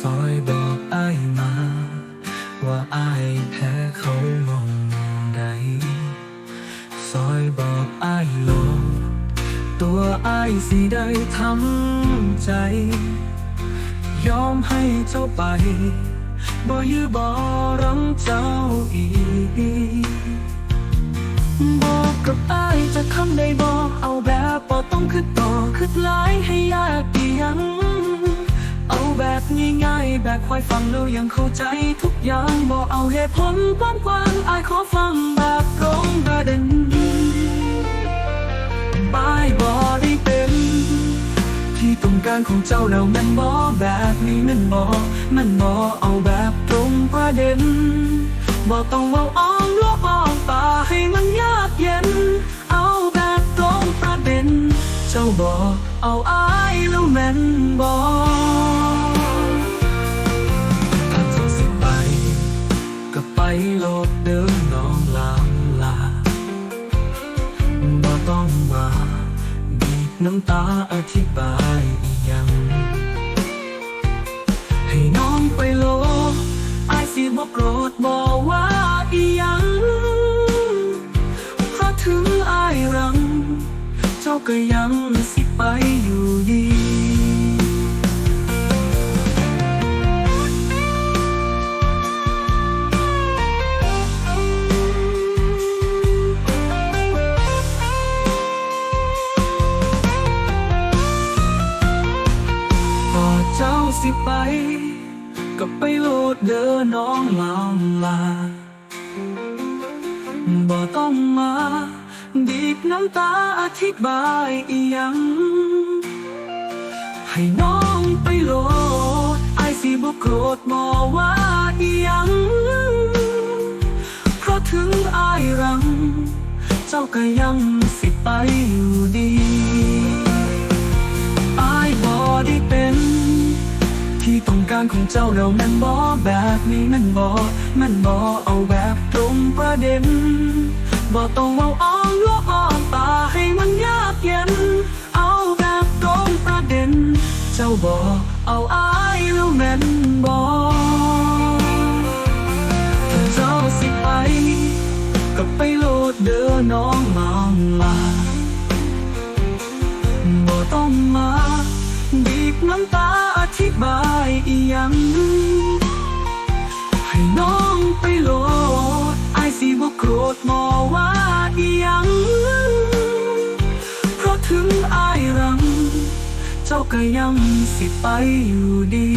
ซอยบอกอายมา ว่าอายแพ้เขามองมองใดซอยบอกอายลงตัวอายสิได้ทำใจ ยอมให้เจ้าไปบ่ยื้อบ่รังเจ้าอีก แบบควายฟังแล้วยังเข้าใจทุกอย่างบอกเอาเหตุผลกว้างๆอายขอฟังแบบตรงประเด็นบายบอได้เป็น ที่ต้องการของเจ้าแล้วมันบอแบบนี้มันบอมันบอเอาแบบตรงประเด็นบอกต้องเว่าอ้อมลวกอ้อมตาให้มันยากเย็น เอาแบบตรงประเด็น เจ้าบอกเอาอายแล้วแม่นบอถ้ น้ำตาอธิบายอีหยัง ให้น้องไปโลอายสิบ่โกรธบอกว่าอีหยังเพราะถึงอายรัง เจ้าก็ยังสิ สิไป ก็ไปโลดเดินน้องลามลา บ่ต้องมาบีบน้ำตาอธิบายอีหยัง ให้น้องไปโลดไอสิบ่โกรธบ่ว่าอีหยัง เพราะถึงอายรัง เจ้าก็ยังสิไปอยู่ดี ที่ต้องของเจ้าแล้วมันบอแบบนี้มันบอมันบอเอาแบบตรงประเด็นบอต้องเอาอ้อมลวกอ้อมตาให้มันยากเย็น เอาแบบตรงประเด็น เจ้าบอเอาอายแล้วแม่นบอถ้าเจ้าสิไป ก็ไปโลดเดินน้องมองลาบ่ต้องมาบีบน้ำตา บายอีหยัง ให้น้องไปโลดไอายสิบ่โกรธมอว่าอีหยัง เพราะถึงอายรัง เจ้าก็ยังสิไปอยู่ดี